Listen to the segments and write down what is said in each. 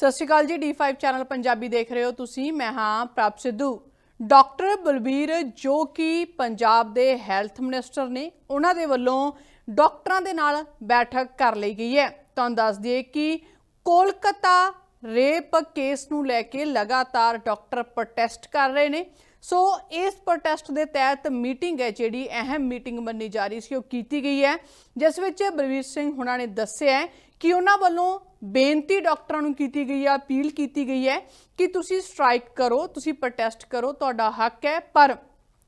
ਸਤਿ ਸ਼੍ਰੀ ਅਕਾਲ ਜੀ D5 channel Punjabi ਦੇਖ ਰਹੇ ਹੋ ਤੁਸੀਂ। ਮੈਂ ਹਾਂ ਪ੍ਰਭ ਸਿੱਧੂ। ਡਾਕਟਰ ਬਲਬੀਰ, ਜੋ ਕਿ ਪੰਜਾਬ ਦੇ ਹੈਲਥ ਮਿਨਿਸਟਰ ਨੇ, ਉਹਨਾਂ ਦੇ ਵੱਲੋਂ ਡਾਕਟਰਾਂ ਦੇ ਨਾਲ ਬੈਠਕ ਕਰ ਲਈ ਗਈ ਹੈ। ਤੁਹਾਨੂੰ ਦੱਸ ਦਈਏ ਕਿ ਕੋਲਕਾਤਾ ਰੇਪ ਕੇਸ ਨੂੰ ਲੈ ਕੇ ਲਗਾਤਾਰ ਡਾਕਟਰ ਪ੍ਰੋਟੈਸਟ ਕਰ ਰਹੇ ਨੇ। ਸੋ ਇਸ ਪ੍ਰੋਟੈਸਟ ਦੇ ਤਹਿਤ ਮੀਟਿੰਗ ਹੈ, ਜਿਹੜੀ ਅਹਿਮ ਮੀਟਿੰਗ ਮੰਨੀ ਜਾ ਰਹੀ ਸੀ, ਉਹ ਕੀਤੀ ਗਈ ਹੈ। ਜਿਸ ਵਿੱਚ ਬਲਵੀਰ ਸਿੰਘ ਹੁਣਾਂ ਨੇ ਦੱਸਿਆ ਕਿ ਉਹਨਾਂ ਵੱਲੋਂ ਬੇਨਤੀ ਡਾਕਟਰਾਂ ਨੂੰ ਕੀਤੀ ਗਈ ਹੈ ਅਪੀਲ ਕੀਤੀ ਗਈ ਹੈ ਕਿ ਤੁਸੀਂ ਸਟ੍ਰਾਈਕ ਕਰੋ, ਤੁਸੀਂ ਪ੍ਰੋਟੈਸਟ ਕਰੋ, ਤੁਹਾਡਾ ਹੱਕ ਹੈ, ਪਰ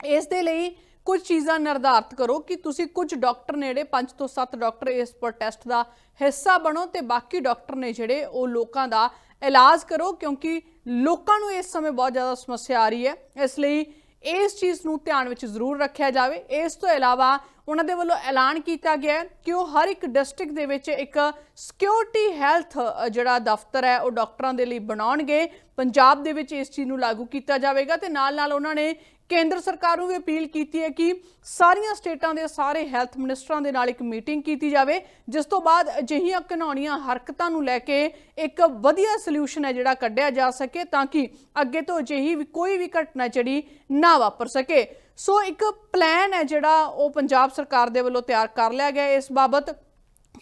ਇਸ ਦੇ ਲਈ ਕੁਝ ਚੀਜ਼ਾਂ ਨਿਰਧਾਰਤ ਕਰੋ ਕਿ ਤੁਸੀਂ ਕੁਝ ਡਾਕਟਰ ਨੇੜੇ 5 ਤੋਂ 7 ਡਾਕਟਰ ਇਸ ਪ੍ਰੋਟੈਸਟ ਦਾ ਹਿੱਸਾ ਬਣੋ ਤੇ ਬਾਕੀ ਡਾਕਟਰ ਨੇ ਜਿਹੜੇ ਉਹ ਲੋਕਾਂ ਦਾ ਇਲਾਜ ਕਰੋ, ਕਿਉਂਕਿ ਲੋਕਾਂ ਨੂੰ ਇਸ ਸਮੇਂ ਬਹੁਤ ਜ਼ਿਆਦਾ ਸਮੱਸਿਆ ਆ ਰਹੀ ਹੈ। ਇਸ ਲਈ ਇਸ ਚੀਜ਼ ਨੂੰ ਧਿਆਨ ਵਿੱਚ ਜ਼ਰੂਰ ਰੱਖਿਆ ਜਾਵੇ। ਇਸ ਤੋਂ ਇਲਾਵਾ ਉਹਨਾਂ ਦੇ ਵੱਲੋਂ ਐਲਾਨ ਕੀਤਾ ਗਿਆ ਕਿ ਉਹ ਹਰ ਇੱਕ ਡਿਸਟ੍ਰਿਕਟ ਦੇ ਵਿੱਚ ਇੱਕ ਸਿਕਿਉਰਿਟੀ ਹੈਲਥ ਜਿਹੜਾ ਦਫ਼ਤਰ ਹੈ, ਉਹ ਡਾਕਟਰਾਂ ਦੇ ਲਈ ਬਣਾਉਣਗੇ। ਪੰਜਾਬ ਦੇ ਵਿੱਚ ਇਸ ਚੀਜ਼ ਨੂੰ ਲਾਗੂ ਕੀਤਾ ਜਾਵੇਗਾ ਤੇ ਨਾਲ ਨਾਲ ਉਹਨਾਂ ਨੇ ਕੇਂਦਰ ਸਰਕਾਰ ਨੂੰ ਵੀ ਅਪੀਲ ਕੀਤੀ ਹੈ ਕਿ ਸਾਰੀਆਂ ਸਟੇਟਾਂ ਦੇ ਸਾਰੇ ਹੈਲਥ ਮਿਨਿਸਟਰਾਂ ਦੇ ਨਾਲ ਇੱਕ ਮੀਟਿੰਗ ਕੀਤੀ ਜਾਵੇ, ਜਿਸ ਤੋਂ ਬਾਅਦ ਅਜਿਹੀਆਂ ਘਿਨਾਉਣੀਆਂ ਹਰਕਤਾਂ ਨੂੰ ਲੈ ਕੇ ਇੱਕ ਵਧੀਆ ਸੋਲੂਸ਼ਨ ਹੈ ਜਿਹੜਾ ਕੱਢਿਆ ਜਾ ਸਕੇ ਤਾਂ ਕਿ ਅੱਗੇ ਤੋਂ ਅਜਿਹੀ ਵੀ ਕੋਈ ਵੀ ਘਟਨਾ ਜਿਹੜੀ ਨਾ ਵਾਪਰ ਸਕੇ। ਸੋ ਇੱਕ ਪਲਾਨ ਹੈ ਜਿਹੜਾ ਉਹ ਪੰਜਾਬ ਸਰਕਾਰ ਦੇ ਵੱਲੋਂ ਤਿਆਰ ਕਰ ਲਿਆ ਗਿਆ ਹੈ ਇਸ ਬਾਬਤ।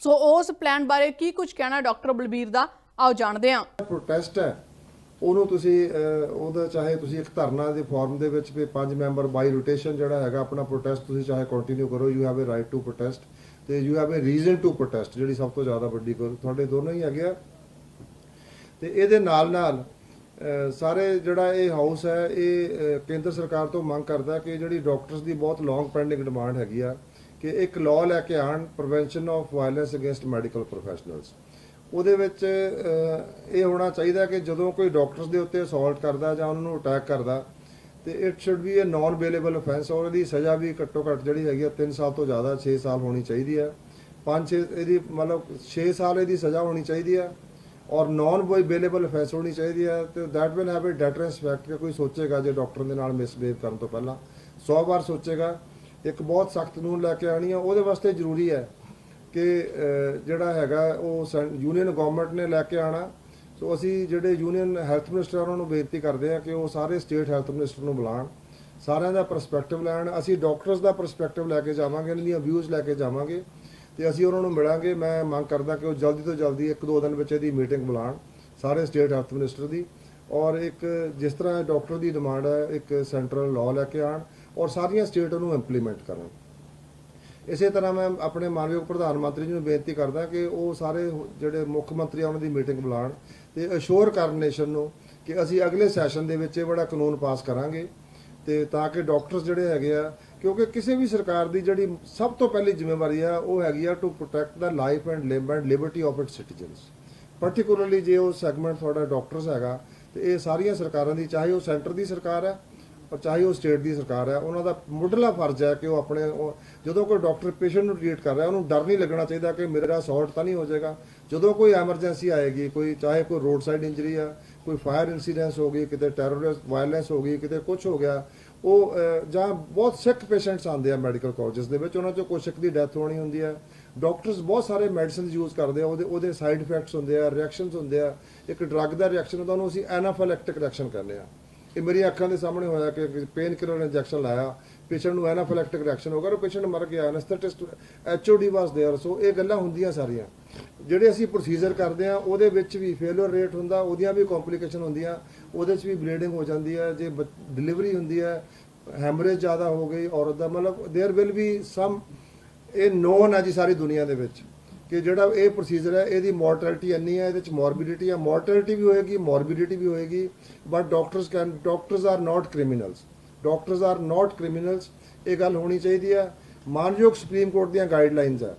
ਸੋ ਉਸ ਪਲਾਨ ਬਾਰੇ ਕੀ ਕੁਝ ਕਹਿਣਾ ਡਾਕਟਰ ਬਲਬੀਰ ਦਾ? ਆਓ ਜਾਣਦੇ ਹਾਂ। ਪ੍ਰੋਟੈਸਟ ਹੈ। ਉਹਨੂੰ ਤੁਸੀਂ ਅਹ, ਉਹਦਾ ਚਾਹੇ ਤੁਸੀਂ ਇੱਕ ਧਰਨਾ ਦੇ ਫਾਰਮ ਦੇ ਵਿੱਚ ਵੀ ਪੰਜ ਮੈਂਬਰ ਬਾਈ ਰੋਟੇਸ਼ਨ ਜਿਹੜਾ ਹੈਗਾ ਆਪਣਾ ਪ੍ਰੋਟੈਸਟ ਤੁਸੀਂ ਚਾਹੇ ਕੰਟੀਨਿਊ ਕਰੋ। You have a right to protest ਤੇ you have a reason to protest ਜਿਹੜੀ ਸਭ ਤੋਂ ਜ਼ਿਆਦਾ ਵੱਡੀ ਗੱਲ ਤੁਹਾਡੇ ਦੋਨੋਂ ਹੀ ਹੈਗੇ ਆ। ਤੇ ਇਹਦੇ ਨਾਲ ਨਾਲ ਅਹ, ਸਾਰੇ ਜਿਹੜਾ ਇਹ ਹਾਊਸ ਹੈ, ਇਹ ਕੇਂਦਰ ਸਰਕਾਰ ਤੋਂ ਮੰਗ ਕਰਦਾ ਕਿ ਜਿਹੜੀ ਡਾਕਟਰਸ ਦੀ ਬਹੁਤ ਲੌਂਗ ਪੈਂਡਿੰਗ ਡਿਮਾਂਡ ਹੈਗੀ ਆ, ਕਿ ਇੱਕ ਲਾਅ ਲੈ ਕੇ ਆਣ prevention of violence against medical professionals ਉਹਦੇ ਵਿੱਚ ਇਹ ਹੋਣਾ ਚਾਹੀਦਾ ਕਿ ਜਦੋਂ ਕੋਈ ਡਾਕਟਰਸ ਦੇ ਉੱਤੇ ਅਸੌਲਟ ਕਰਦਾ ਜਾਂ ਉਹਨਾਂ ਨੂੰ ਅਟੈਕ ਕਰਦਾ, ਤੇ it should be a non bailable offence ਔਰ ਇਹਦੀ ਸਜ਼ਾ ਵੀ ਘੱਟੋ ਘੱਟ ਜਿਹੜੀ ਹੈਗੀ ਆ 3 ਸਾਲ ਤੋਂ ਜ਼ਿਆਦਾ 6 ਸਾਲ ਹੋਣੀ ਚਾਹੀਦੀ ਹੈ 5 6 ਇਹਦੀ ਮਤਲਬ 6 ਸਾਲ ਇਹਦੀ ਸਜ਼ਾ ਹੋਣੀ ਚਾਹੀਦੀ ਆ। ਔਰ ਨਾਨ ਬੇਲੇਬਲ ਅਫੈਂਸ ਹੋਣੀ ਚਾਹੀਦੀ ਹੈ ਤੇ that will have a deterrence fact ਕਿ ਕੋਈ ਸੋਚੇਗਾ ਜੇ ਡਾਕਟਰ ਦੇ ਨਾਲ ਮਿਸਬਿਹੇਵ ਕਰਨ ਤੋਂ ਪਹਿਲਾਂ। 100 ਵਾਰ ਸੋਚੇਗਾ, ਇੱਕ ਬਹੁਤ ਸਖਤ ਕਾਨੂੰਨ ਲੈ ਕੇ ਆਣੀ ਆ, ਉਹਦੇ ਵਾਸਤੇ ਜ਼ਰੂਰੀ ਹੈ ਕਿ ਜਿਹੜਾ ਹੈਗਾ ਉਹ ਯੂਨੀਅਨ ਗਵਰਨਮੈਂਟ ਨੇ ਲੈ ਕੇ ਆਣਾ ਸੋ ਅਸੀਂ ਜਿਹੜੇ ਯੂਨੀਅਨ ਹੈਲਥ ਮਿਨਿਸਟਰ ਉਹਨਾਂ ਨੂੰ ਬੇਨਤੀ ਕਰਦੇ ਆ ਕਿ ਉਹ ਸਾਰੇ ਸਟੇਟ ਹੈਲਥ ਮਿਨਿਸਟਰ ਨੂੰ ਬੁਲਾਣ ਸਾਰਿਆਂ ਦਾ ਪਰਸਪੈਕਟਿਵ ਲੈਣ। ਅਸੀਂ ਡਾਕਟਰਸ ਦਾ ਪਰਸਪੈਕਟਿਵ ਲੈ ਕੇ ਜਾਵਾਂਗੇ ਇਹਨਾਂ ਦੀਆਂ ਵਿਊਜ਼ ਲੈ ਕੇ ਜਾਵਾਂਗੇ। ਤੇ ਅਸੀਂ ਉਹਨਾਂ ਨੂੰ ਮਿਲਾਂਗੇ। ਮੈਂ ਮੰਗ ਕਰਦਾ ਕਿ ਉਹ ਜਲਦੀ ਤੋਂ ਜਲਦੀ ਇੱਕ ਦੋ ਦਿਨ ਵਿੱਚ ਇਹਦੀ ਮੀਟਿੰਗ ਬੁਲਾਣ ਸਾਰੇ ਸਟੇਟ ਹੈਲਥ ਮਿਨਿਸਟਰ ਦੀ। ਔਰ ਇੱਕ ਜਿਸ ਤਰ੍ਹਾਂ ਡਾਕਟਰ ਦੀ ਡਿਮਾਂਡ ਹੈ, ਇੱਕ ਸੈਂਟਰਲ ਲਾਅ ਲੈ ਕੇ ਆਣ ਔਰ ਸਾਰੀਆਂ ਸਟੇਟ ਉਹਨੂੰ ਇੰਪਲੀਮੈਂਟ ਕਰਨ। ਇਸੇ ਤਰ੍ਹਾਂ ਮੈਂ ਆਪਣੇ ਮਾਨਯੋਗ ਪ੍ਰਧਾਨ ਮੰਤਰੀ ਜੀ ਨੂੰ ਬੇਨਤੀ ਕਰਦਾ ਕਿ ਉਹ ਸਾਰੇ ਜਿਹੜੇ ਮੁੱਖ ਮੰਤਰੀ ਆ, ਉਹਨਾਂ ਦੀ ਮੀਟਿੰਗ ਬੁਲਾਣ ਤੇ ਅਸ਼ੋਰ ਕਰਨ ਨੇਸ਼ਨ ਨੂੰ ਕਿ ਅਸੀਂ ਅਗਲੇ ਸੈਸ਼ਨ ਦੇ ਵਿੱਚ ਇਹ ਬੜਾ ਕਾਨੂੰਨ ਪਾਸ ਕਰਾਂਗੇ ਤੇ ਤਾਂ ਕਿ ਡਾਕਟਰਸ ਜਿਹੜੇ ਹੈਗੇ ਆ ਕਿਉਂਕਿ ਕਿਸੇ ਵੀ ਸਰਕਾਰ ਦੀ ਜਿਹੜੀ ਸਭ ਤੋਂ ਪਹਿਲੀ ਜ਼ਿੰਮੇਵਾਰੀ ਆ, ਉਹ ਹੈਗੀ ਆ to protect the life and limb and liberty of its citizens particularly ਜੇ ਉਹ ਸੈਗਮੈਂਟ ਤੁਹਾਡਾ ਡਾਕਟਰਸ ਹੈਗਾ, ਤੇ ਇਹ ਸਾਰੀਆਂ ਸਰਕਾਰਾਂ ਦੀ, ਚਾਹੇ ਉਹ ਸੈਂਟਰ ਦੀ ਸਰਕਾਰ ਹੈ ਔਰ ਚਾਹੇ ਉਹ ਸਟੇਟ ਦੀ ਸਰਕਾਰ ਹੈ ਉਹਨਾਂ ਦਾ ਮੁੱਢਲਾ ਫਰਜ਼ ਹੈ ਕਿ ਉਹ ਆਪਣੇ ਉਹ- ਜਦੋਂ ਕੋਈ ਡਾਕਟਰ ਪੇਸ਼ੈਂਟ ਨੂੰ ਟ੍ਰੀਟ ਕਰ ਰਿਹਾ, ਉਹਨੂੰ ਡਰ ਨਹੀਂ ਲੱਗਣਾ ਚਾਹੀਦਾ ਕਿ ਮੇਰਾ ਸੌਟ ਤਾਂ ਨਹੀਂ ਹੋ ਜਾਏਗਾ। ਜਦੋਂ ਕੋਈ ਐਮਰਜੈਂਸੀ ਆਏਗੀ, ਕੋਈ, ਚਾਹੇ ਕੋਈ ਰੋਡ ਸਾਈਡ ਇੰਜਰੀ ਆ, ਕੋਈ ਫਾਇਰ ਇਨਸੀਡੈਂਸ ਹੋ ਗਈ, ਕਿਤੇ ਟੈਰਰਿਸਟ ਵਾਇਲੈਂਸ ਹੋ ਗਈ, ਕਿਤੇ ਕੁਝ ਹੋ ਗਿਆ ਉਹ ਅਹ, ਜਾਂ ਬਹੁਤ ਸਿੱਕ ਪੇਸ਼ੈਂਟਸ ਆਉਂਦੇ ਆ ਮੈਡੀਕਲ ਕਾਲਜਸ ਦੇ ਵਿੱਚ ਉਹਨਾਂ ਚੋਂ ਕੁਝ ਇੱਕ ਦੀ ਡੈਥ ਹੋਣੀ ਹੁੰਦੀ ਹੈ ਡਾਕਟਰਸ ਬਹੁਤ ਸਾਰੇ ਮੈਡੀਸਿਨਸ ਯੂਜ਼ ਕਰਦੇ ਆ ਉਹਦੇ ਉਹਦੇ ਸਾਈਡ ਇਫੈਕਟਸ ਹੁੰਦੇ ਆ ਰਿਐਕਸ਼ਨਸ ਹੁੰਦੇ ਆ ਇੱਕ ਡਰੱਗ ਦਾ ਰਿਐਕਸ਼ਨ ਹੁੰਦਾ ਉਹਨੂੰ ਅਸੀਂ ਐਨਾਫਾਇਲੈਕਟਿਕ ਰਿਐਕਸ਼ਨ ਕਹਿੰਦੇ ਆ ਇਹ ਮੇਰੀ ਅੱਖਾਂ ਦੇ ਸਾਹਮਣੇ ਹੋਇਆ ਕਿ ਪੇਨ ਕਿਲਰ ਇੰਜੈਕਸ਼ਨ ਲਾਇਆ ਪੇਸ਼ੈਂਟ ਨੂੰ ਐਨਾਫਾਇਲੈਕਟਿਕ ਰਿਐਕਸ਼ਨ ਹੋ ਗਿਆ ਉਹ ਪੇਸ਼ੈਂਟ ਮਰ ਗਿਆ ਐਨਸਥੈਟਿਸਟ ਐਚਓਡੀ ਵਾਸ देयर ਸੋ ਇਹ ਗੱਲਾਂ ਹੁੰਦੀਆਂ ਸਾਰੀਆਂ ਜਿਹੜੇ ਅਸੀਂ ਪ੍ਰੋਸੀਜਰ ਕਰਦੇ ਆ ਉਹਦੇ ਵਿੱਚ ਵੀ ਫੇਲਿਅਰ ਰੇਟ ਹੁੰਦਾ ਉਹਦੀਆਂ ਵੀ ਕੰਪਲਿਕੇਸ਼ਨ ਹੁੰਦੀਆਂ ਉਹਦੇ 'ਚ ਵੀ ਬਲੀਡਿੰਗ ਹੋ ਜਾਂਦੀ ਹੈ ਜੇ ਡਿਲੀਵਰੀ ਹੁੰਦੀ ਹੈ ਹੈਮਰੇਜ ਜ਼ਿਆਦਾ ਹੋ ਗਈ ਔਰਤ ਦਾ ਮਤਲਬ देयर ਵਿਲ ਬੀ ਸਮ ਇਹ ਨੋਨ ਹੈ ਜੀ ਸਾਰੀ ਦੁਨੀਆ ਦੇ ਵਿੱਚ ਕਿ ਜਿਹੜਾ ਇਹ ਪ੍ਰੋਸੀਜਰ ਹੈ ਇਹਦੀ ਮੋਰਟੈਲਿਟੀ ਇੰਨੀ ਹੈ ਇਹਦੇ ਚ ਮੋਰਬਿਡਿਟੀ ਹੈ ਮੋਰਟੈਲਿਟੀ ਵੀ ਹੋਏਗੀ ਮੋਰਬਿਡਿਟੀ ਵੀ ਹੋਏਗੀ but doctors can doctors are not criminals doctors are not criminals ਇਹ ਗੱਲ ਹੋਣੀ ਚਾਹੀਦੀ ਹੈ ਮਾਨਯੋਗ ਸੁਪਰੀਮ ਕੋਰਟ ਦੀਆਂ ਗਾਈਡਲਾਈਨਸ ਹੈ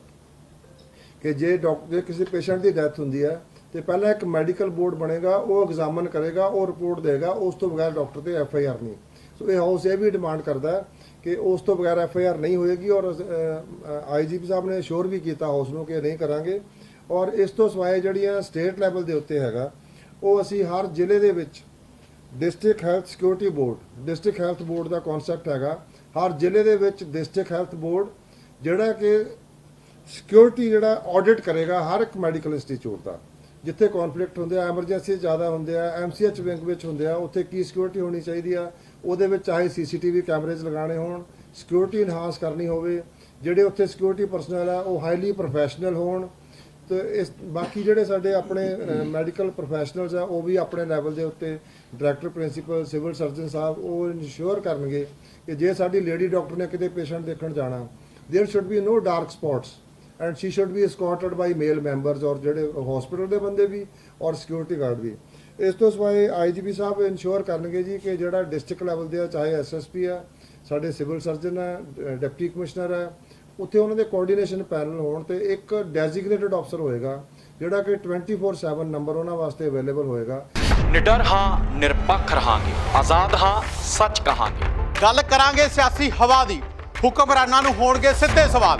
ਕਿ ਜੇ ਡਾਕਟਰ ਜੇ ਕਿਸੇ ਪੇਸ਼ੈਂਟ ਦੀ ਡੈਥ ਹੁੰਦੀ ਹੈ ਤੇ ਪਹਿਲਾਂ ਇੱਕ ਮੈਡੀਕਲ ਬੋਰਡ ਬਣੇਗਾ, ਉਹ ਐਗਜ਼ਾਮਨ ਕਰੇਗਾ, ਉਹ ਰਿਪੋਰਟ ਦੇਗਾ, ਉਸ ਤੋਂ ਬਗੈਰ ਡਾਕਟਰ ਤੇ ਐਫ ਆਈ ਆਰ ਨਹੀਂ। ਸੋ ਇਹ ਹਾਊਸ ਇਹ ਵੀ ਡਿਮਾਂਡ ਕਰਦਾ ਕਿ ਉਸ ਤੋਂ ਬਗੈਰ ਐਫ ਆਈ ਆਰ ਨਹੀਂ ਹੋਏਗੀ ਔਰ ਆਈਜੀਪੀ ਸਾਹਿਬ ਨੇ ਸ਼ੋਰ ਵੀ ਕੀਤਾ ਹਾਊਸ ਨੂੰ ਕਿ ਨਹੀਂ ਕਰਾਂਗੇ। ਔਰ ਇਸ ਤੋਂ ਸਿਵਾਏ ਜਿਹੜੀਆਂ ਸਟੇਟ ਲੈਵਲ ਦੇ ਉੱਤੇ ਹੈਗਾ, ਉਹ ਅਸੀਂ ਹਰ ਜ਼ਿਲ੍ਹੇ ਦੇ ਵਿੱਚ district health security board, district health board ਦਾ ਕਨਸੈਪਟ ਹੈਗਾ। ਹਰ ਜ਼ਿਲ੍ਹੇ ਦੇ ਵਿੱਚ ਡਿਸਟ੍ਰਿਕਟ ਹੈਲਥ ਬੋਰਡ, ਜਿਹੜਾ ਕਿ ਸਿਕਿਉਰਿਟੀ ਜਿਹੜਾ ਆਡਿਟ ਕਰੇਗਾ ਹਰ ਇੱਕ ਮੈਡੀਕਲ ਇੰਸਟੀਚਿਊਟ ਦਾ। ਜਿੱਥੇ ਕਨਫਲਿਕਟ ਹੁੰਦੇ ਆ ਐਮਰਜੈਂਸੀ ਜ਼ਿਆਦਾ ਹੁੰਦੇ ਆ ਐਮਸੀਐਚ ਵਿੰਗ ਵਿੱਚ ਹੁੰਦੇ ਆ ਉੱਥੇ ਕੀ ਸਿਕਿਉਰਿਟੀ ਹੋਣੀ ਚਾਹੀਦੀ ਆ ਉਹਦੇ ਵਿੱਚ ਚਾਹੇ ਸੀਸੀਟੀਵੀ ਕੈਮਰੇਜ਼ ਲਗਾਉਣੇ ਹੋਣ ਸਿਕਿਉਰਿਟੀ ਇਨਹਾਂਸ ਕਰਨੀ ਹੋਵੇ ਜਿਹੜੇ ਉੱਥੇ ਸਿਕਿਉਰਿਟੀ ਪਰਸਨਲ ਆ ਉਹ ਹਾਈਲੀ ਪ੍ਰੋਫੈਸ਼ਨਲ ਹੋਣ ਤੇ ਇਸ ਬਾਕੀ ਜਿਹੜੇ ਸਾਡੇ ਆਪਣੇ ਮੈਡੀਕਲ ਪ੍ਰੋਫੈਸ਼ਨਲਸ ਆ ਉਹ ਵੀ ਆਪਣੇ ਲੈਵਲ ਦੇ ਉੱਤੇ ਡਾਇਰੈਕਟਰ ਪ੍ਰਿੰਸੀਪਲ ਸਿਵਲ ਸਰਜਨ ਸਾਹਿਬ ਉਹ ਇਨਸ਼ੋਰ ਕਰਨਗੇ ਕਿ ਜੇ ਸਾਡੀ ਲੇਡੀ ਡਾਕਟਰ ਨੇ ਕਿਤੇ ਪੇਸ਼ੈਂਟ ਦੇਖਣ ਜਾਣਾ there should be no dark spots and she should be escorted by male members ਔਰ ਜਿਹੜੇ ਹਸਪੀਟਲ ਦੇ ਬੰਦੇ ਵੀ ਔਰ ਸਿਕਿਉਰਿਟੀ ਗਾਰਡ ਵੀ। ਇਸ ਤੋਂ ਸਿਵਾਏ ਆਈਜੀਪੀ ਸਾਹਿਬ ਇਨਸ਼ੋਰ ਕਰਨਗੇ ਜੀ ਕਿ ਜਿਹੜਾ ਡਿਸਟ੍ਰਿਕਟ ਲੈਵਲ ਦੇ ਆ ਚਾਹੇ ਐਸਐਸਪੀ ਆ ਸਾਡੇ ਸਿਵਲ ਸਰਜਨ ਆ ਡਿਪਟੀ ਕਮਿਸ਼ਨਰ ਆ ਉੱਥੇ ਉਹਨਾਂ ਦੇ ਕੋਆਰਡੀਨੇਸ਼ਨ ਪੈਨਲ ਹੋਣ ਤੇ ਇੱਕ ਡੈਜ਼ਿਗਨੇਟਿਡ ਅਫਸਰ ਹੋਏਗਾ ਜਿਹੜਾ ਕਿ 24/7 ਨੰਬਰ ਉਹਨਾਂ ਵਾਸਤੇ ਅਵੇਲੇਬਲ ਹੋਏਗਾ। ਨਿਡਰ ਹਾਂ ਨਿਰਪੱਖ ਰਹਾਂਗੇ। ਆਜ਼ਾਦ ਹਾਂ ਸੱਚ ਕਹਾਂਗੇ। ਗੱਲ ਕਰਾਂਗੇ ਸਿਆਸੀ ਹਵਾ ਦੀ। ਹੁਕਮਰਾਨਾਂ ਨੂੰ ਹੋਣਗੇ ਸਿੱਧੇ ਸਵਾਲ।